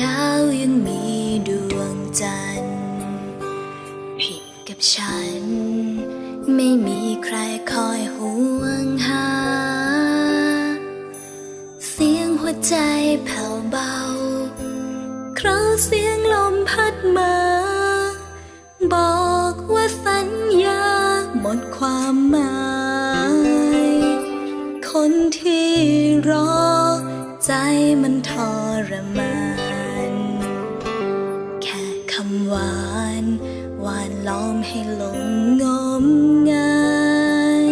ดาวยังมีดวงจันทร์ ผิดกับฉัน ไม่มีใครคอยห่วงหา เสียงหัวใจแผ่วเบา คราเสียงลมพัดมา บอกว่าสัญญาหมดความหมาย คนที่รอใจมันทรมาน หวานหวานล้อมให้หลงงมงาย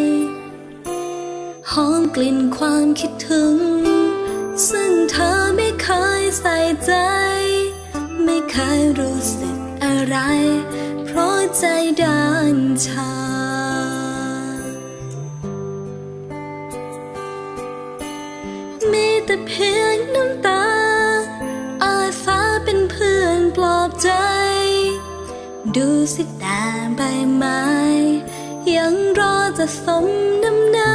หอมกลิ่นความคิดถึง ซึ่งเธอไม่เคยใส่ใจ ไม่เคยรู้สึกอะไร เพราะใจด้านชามีแต่เพียงน้ำตาอา ดูสิแต่ใบไม้ ยังรอจะสมน้ำหน้า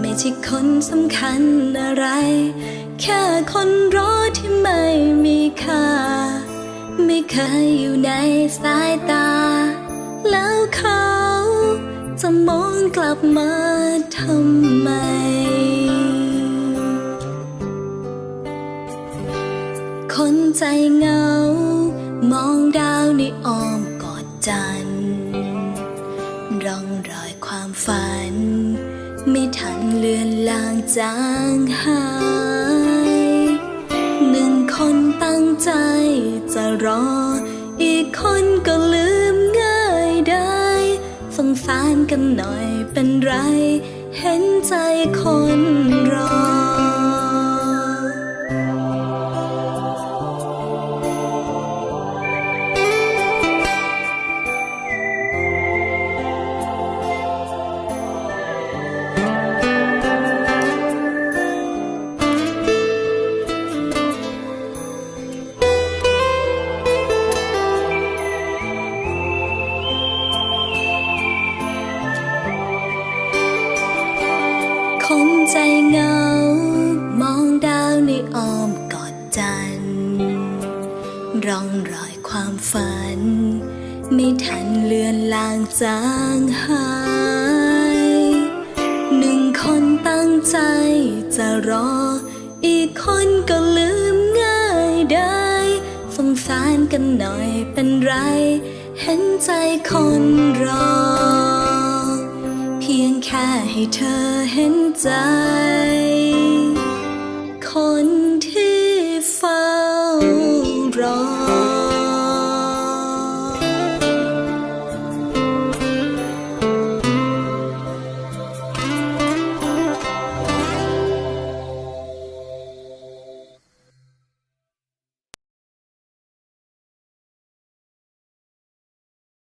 ไม่ใช่คนสำคัญอะไร แค่คนรอที่ไม่มีค่า ไม่เคยอยู่ในสายตา แล้วเขาจะมองกลับมาทำไมคนใจเหงา มองดาวในอ้อมกอดจันร์ร่องรอยความฝัน ไม่ทันเลือนลางจางหายหนึ่งคนตั้งใจจะรอ อีกคนก็ลืมง่ายได้สงสารกันหน่อยเป็นไร เห็นใจคนรอ ใจเหงา มองดาวในอ้อมกอดจันร่องรอยความฝัน ไม่ทันเลือนลางจางหาย หนึ่งคนตั้งใจจะรอ อีกคนก็ลืมง่ายได้สงสารกันหน่อยเป็นไร เห็นใจคนรอ แค่ให้เธอเห็นใจ คน